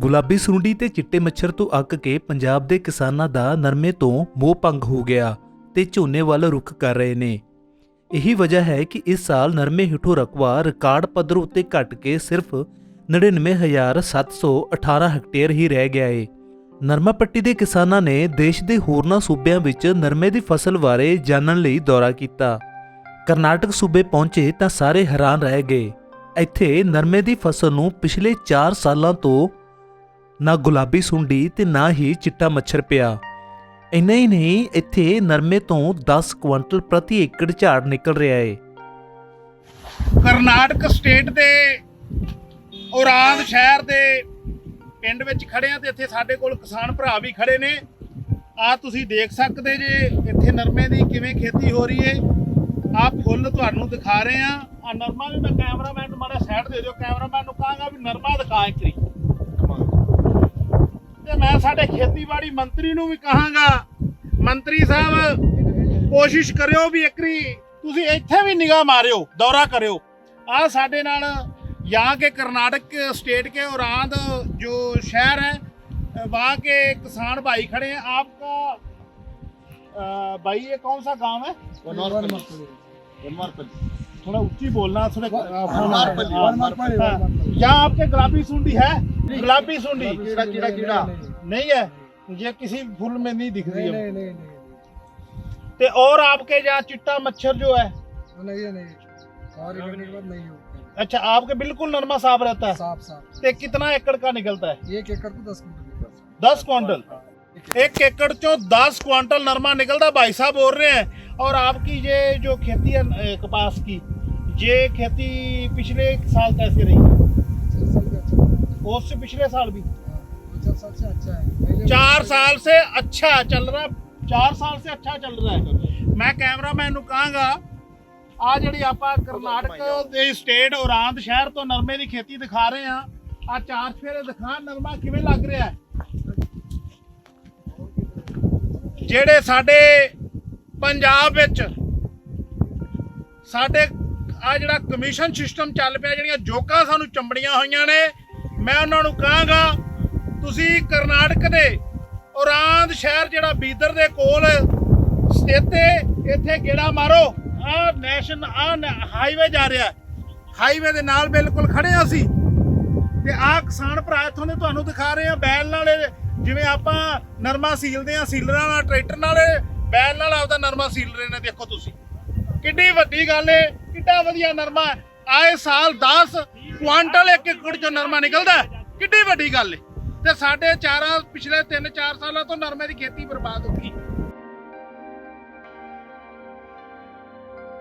ਗੁਲਾਬੀ ਸੁੰਡੀ ਤੇ ਚਿੱਟੇ ਮੱਛਰ ਤੋਂ ਅੱਕ ਕੇ ਪੰਜਾਬ ਦੇ ਕਿਸਾਨਾਂ ਦਾ ਨਰਮੇ ਤੋਂ ਮੋਹ ਭੰਗ ਹੋ ਗਿਆ ਤੇ ਝੋਨੇ ਵੱਲ ਰੁਖ ਕਰ ਰਹੇ ਨੇ। ਇਹੀ ਵਜ੍ਹਾ ਹੈ ਕਿ ਇਸ ਸਾਲ ਨਰਮੇ ਹਿੱਠੋ ਰਕਵਾ ਰਿਕਾਰਡ ਪੱਧਰ ਉੱਤੇ ਘਟ ਕੇ ਸਿਰਫ 99718 ਹੈਕਟੇਅਰ ਹੀ ਰਹਿ ਗਿਆ ਏ। ਨਰਮਾ ਪੱਟੀ ਦੇ ਕਿਸਾਨਾਂ ਨੇ ਦੇਸ਼ ਦੇ ਹੋਰਨਾਂ ਸੂਬਿਆਂ ਵਿੱਚ ਨਰਮੇ ਦੀ ਫਸਲ ਬਾਰੇ ਜਾਣਨ ਲਈ ਦੌਰਾ ਕੀਤਾ। ਕਰਨਾਟਕ ਸੂਬੇ ਪਹੁੰਚੇ ਤਾਂ ਸਾਰੇ ਹੈਰਾਨ ਰਹਿ ਗਏ। ਇੱਥੇ ਨਰਮੇ ਦੀ ਫਸਲ ਨੂੰ ਪਿਛਲੇ 4 ਸਾਲਾਂ ਤੋਂ ਨਾ ਗੁਲਾਬੀ ਸੁੰਡੀ ਤੇ ਨਾ ਹੀ ਚਿੱਟਾ ਮੱਛਰ ਪਿਆ। ਇੰਨਾ ਹੀ ਨਹੀਂ, ਇੱਥੇ ਨਰਮੇ ਤੋਂ 10 ਕੁਇੰਟਲ ਪ੍ਰਤੀ ਏਕੜ ਝਾੜ ਨਿਕਲ ਰਿਹਾ ਏ। ਕਰਨਾਟਕ ਸਟੇਟ ਦੇ ਔਰਾਂਦ ਸ਼ਹਿਰ ਦੇ ਪਿੰਡ ਵਿੱਚ ਖੜੇ ਆ ਤੇ ਇੱਥੇ ਸਾਡੇ ਕੋਲ ਕਿਸਾਨ ਭਰਾ ਵੀ ਖੜੇ ਨੇ। ਆ ਤੁਸੀਂ ਦੇਖ ਸਕਦੇ ਜੇ ਇੱਥੇ ਨਰਮੇ ਦੀ ਕਿਵੇਂ ਖੇਤੀ ਹੋ ਰਹੀ ਏ। ਆ ਫੁੱਲ ਤੁਹਾਨੂੰ ਦਿਖਾ ਰਹੇ ਆ ਆ ਨਰਮਾ ਵੀ ਮੈਂ ਕੈਮਰਾਮੈਨ ਨੂੰ ਮਾੜਾ ਸਾਈਡ ਦੇ ਦਿਓ। ਕੈਮਰਾਮੈਨ ਨੂੰ ਕਹਾਂਗਾ ਵੀ ਨਰਮਾ ਦਿਖਾ ਇੱਕ ਸਾਡੇ ਖੇਤੀਬਾੜੀ ਮੰਤਰੀ ਨੂੰ ਵੀ ਕਹਾਂਗਾ ਮੰਤਰੀ ਸਾਹਿਬ ਕੋਸ਼ਿਸ਼ ਕਰਿਓ ਵੀ ਇੱਕਰੀ ਤੁਸੀਂ ਇੱਥੇ ਵੀ ਨਿਗਾਹ ਮਾਰਿਓ ਦੌਰਾ ਕਰਿਓ ਆ ਸਾਡੇ ਨਾਲ यहाँ के कर्नाटक स्टेट के औराद जो शहर है अ, वहाँ के किसान भाई खड़े हैं आपका अ, भाई ये कौन सा गांव है थोड़ा ऊंची बोलना थोड़ा वनमारपल्ली, हाँ, वनमारपल्ली, हाँ। वनमारपल्ली। यहाँ आपके गुलाबी सुंडी है गुलाबी सुंडी कीड़ा कीड़ा कीड़ा नहीं है ये किसी फूल में नहीं दिख रही नहीं है नहीं नहीं नहीं ते और आपके यहाँ चिट्टा मच्छर जो है वो नहीं है नहीं और एक मिनट बाद नहीं होगा अच्छा आपके बिल्कुल नरमा साफ रहता है साफ साफ ते कितना एकड़ का निकलता है एक एकड़ को दस कुंटल 10 क्विंटल एक एकड़ चो 10 क्विंटल नरमा निकलता भाई साहब बोल रहे हैं और आपकी ये जो खेती है अ, कपास की ये खेती पिछले साल कैसे रही चार साल का अच्छा उससे पिछले साल भी हाँ, दो चार साल से अच्छा है पहले चार साल से अच्छा चल रहा ਚਾਰ ਸਾਲ ਸੇ ਅੱਛਾ ਚੱਲ ਰਿਹਾ ਹੈ ਮੈਂ ਕੈਮਰਾਮੈਨ ਨੂੰ ਕਹਾਂਗਾ ਆ ਜਿਹੜੀ ਆਪਾਂ ਕਰਨਾਟਕ ਦੇ ਸਟੇਟ ਔਰਾਂਦ ਸ਼ਹਿਰ ਤੋਂ ਨਰਮੇ ਦੀ ਖੇਤੀ ਦਿਖਾ ਰਹੇ ਆ ਆ ਚਾਰ ਫੇਰੇ ਦਿਖਾ ਨਰਮਾ ਕਿਵੇਂ ਲੱਗ ਰਿਹਾ ਹੈ ਜਿਹੜੇ ਸਾਡੇ ਪੰਜਾਬ ਵਿੱਚ ਸਾਡੇ ਆ ਜਿਹੜਾ ਕਮਿਸ਼ਨ ਸਿਸਟਮ ਚੱਲ ਪਿਆ ਜਿਹੜੀਆਂ ਜੋਕਾਂ ਸਾਨੂੰ ਚੰਬੜੀਆਂ ਹੋਈਆਂ ਨੇ ਮੈਂ ਉਹਨਾਂ ਨੂੰ ਕਹਾਂਗਾ ਤੁਸੀਂ ਕਰਨਾਟਕ ਦੇ ਔਰਾਂਦ ਸ਼ਹਿਰ ਜਿਹੜਾ ਬੀਦਰ ਦੇ ਕੋਲ ਸਥਿਤ ਹੈ, ਇੱਥੇ ਗੇੜਾ ਮਾਰੋ। ਆ ਨੈਸ਼ਨ, ਆ ਹਾਈਵੇ ਜਾ ਰਿਹਾ ਹਾਈਵੇ ਦੇ ਨਾਲ ਬਿਲਕੁਲ ਖੜੇ ਆ ਅਸੀਂ। ਤੇ ਆ ਕਿਸਾਨ ਭਰਾ ਇੱਥੋਂ ਦੇ ਤੁਹਾਨੂੰ ਦਿਖਾ ਰਹੇ ਆ ਬੈਲ ਨਾਲੇ ਜਿਵੇਂ ਆਪਾਂ ਨਰਮਾ ਸੀਲਦੇ ਆ ਸੀਲਰਾਂ ਨਾਲ, ਟਰੈਕਟਰ ਨਾਲ, ਬੈਲ ਨਾਲ ਆਪਦਾ ਨਰਮਾ ਸੀਲ ਰਹੇ ਨੇ, ਦੇਖੋ ਤੁਸੀਂ। ਕਿੱਡੀ ਵੱਡੀ ਗੱਲ ਏ ਕਿੱਡਾ ਵਧੀਆ ਨਰਮਾ ਆਏ ਸਾਲ 10 ਕੁਆਂਟਲ ਇੱਕ ਏਕੜ ਚੋਂ ਨਰਮਾ ਨਿਕਲਦਾ ਕਿੱਡੀ ਵੱਡੀ ਗੱਲ ਏ ਤੇ ਸਾਡੇ ਚਾਰਾਂ ਪਿਛਲੇ 3-4 ਸਾਲਾਂ ਤੋਂ ਨਰਮੇ ਦੀ ਖੇਤੀ ਬਰਬਾਦ ਹੋ ਗਈ।